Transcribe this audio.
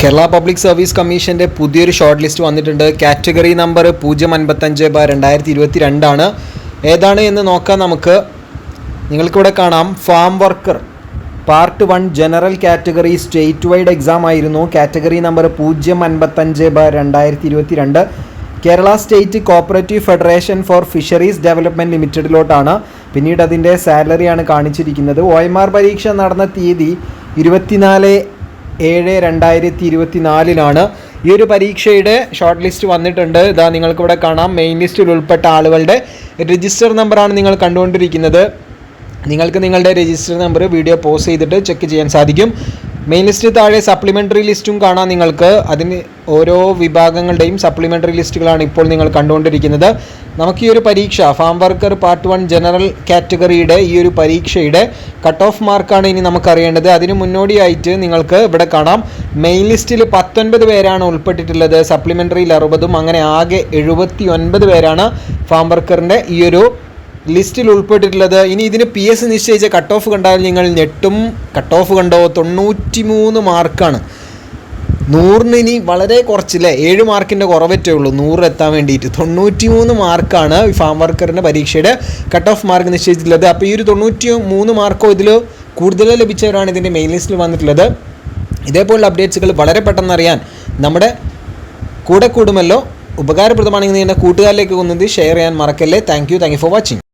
Kerala public service കമ്മീഷന്റെ പുതിയൊരു short list വന്നിട്ടുണ്ട്. കാറ്റഗറി നമ്പർ പൂജ്യം അൻപത്തഞ്ച് ബ രണ്ടായിരത്തി ഇരുപത്തി രണ്ടാണ് ഏതാണ് എന്ന് നോക്കാം നമുക്ക്. നിങ്ങൾക്കിവിടെ കാണാം. Farm worker part one general category state wide exam ആയിരുന്നു. കാറ്റഗറി നമ്പർ പൂജ്യം അൻപത്തഞ്ച് ബ രണ്ടായിരത്തി ഇരുപത്തി രണ്ട് Kerala state cooperative federation for fisheries development ലിമിറ്റഡിലോട്ടാണ് പിന്നീട് അതിന്റെ സാലറിയാണ് കാണിച്ചിരിക്കുന്നത്. ഒ പരീക്ഷ നടന്ന തീയതി ഇരുപത്തിനാല് ഏഴ് രണ്ടായിരത്തി ഇരുപത്തി നാലിലാണ് ഈ ഒരു പരീക്ഷയുടെ ഷോർട്ട് ലിസ്റ്റ് വന്നിട്ടുണ്ട്. ഇതാ നിങ്ങൾക്കിവിടെ കാണാം. മെയിൻ ലിസ്റ്റിൽ ഉൾപ്പെട്ട ആളുകളുടെ രജിസ്റ്റർ നമ്പറാണ് നിങ്ങൾ കണ്ടുകൊണ്ടിരിക്കുന്നത്. നിങ്ങൾക്ക് നിങ്ങളുടെ രജിസ്റ്റർ നമ്പർ വീഡിയോ പോസ് ചെയ്തിട്ട് ചെക്ക് ചെയ്യാൻ സാധിക്കും. മെയിൻ ലിസ്റ്റ് താഴെ സപ്ലിമെന്ററി ലിസ്റ്റും കാണാം നിങ്ങൾക്ക്. അതിന് ഓരോ വിഭാഗങ്ങളുടെയും സപ്ലിമെന്ററി ലിസ്റ്റുകളാണ് ഇപ്പോൾ നിങ്ങൾ കണ്ടുകൊണ്ടിരിക്കുന്നത്. നമുക്ക് ഈ ഒരു പരീക്ഷ farm worker part one general കാറ്റഗറിയുടെ ഈ ഒരു പരീക്ഷയുടെ കട്ട് ഓഫ് മാർക്കാണ് ഇനി നമുക്കറിയേണ്ടത് അതിന് മുന്നോടിയായിട്ട് നിങ്ങൾക്ക് ഇവിടെ കാണാം. മെയിൻ ലിസ്റ്റിൽ പത്തൊൻപത് പേരാണ് ഉൾപ്പെട്ടിട്ടുള്ളത്. സപ്ലിമെന്ററിയിൽ അറുപതും അങ്ങനെ ആകെ എഴുപത്തി പേരാണ് ഫാം വർക്കറിന്റെ ഈ ഒരു ലിസ്റ്റിൽ ഉൾപ്പെട്ടിട്ടുള്ളത്. ഇനി ഇതിന് പി എസ് നിശ്ചയിച്ച കട്ട് ഓഫ് കണ്ടാൽ നിങ്ങൾ ഞെട്ടും. കട്ട് ഓഫ് കണ്ടോ? തൊണ്ണൂറ്റി മൂന്ന് മാർക്കാണ്. നൂറിന് ഇനി വളരെ കുറച്ചില്ലേ? ഏഴ് മാർക്കിന്റെ കുറവറ്റേ ഉള്ളൂ. നൂറ് എത്താൻ വേണ്ടിയിട്ട്. തൊണ്ണൂറ്റി മൂന്ന് മാർക്കാണ് ഈ ഫാം വർക്കറിന്റെ പരീക്ഷയുടെ കട്ട് ഓഫ് മാർക്ക് നിശ്ചയിച്ചിട്ടുള്ളത്. അപ്പോൾ ഈ ഒരു തൊണ്ണൂറ്റി മൂന്ന് മാർക്കോ ഇതിൽ കൂടുതൽ ലഭിച്ചവരാണ് ഇതിന്റെ മെയിൻ ലിസ്റ്റിൽ വന്നിട്ടുള്ളത്. ഇതേപോലുള്ള അപ്ഡേറ്റ്സുകൾ വളരെ പെട്ടെന്ന് അറിയാൻ നമ്മുടെ കൂടെ കൂടുമല്ലോ. ഉപകാരപ്രദമാണെങ്കിൽ നിങ്ങളുടെ കൂട്ടുകാരിലേക്ക് കൊന്നത് ഷെയർ ചെയ്യാൻ മറക്കല്ലേ. Thank you thank you for watching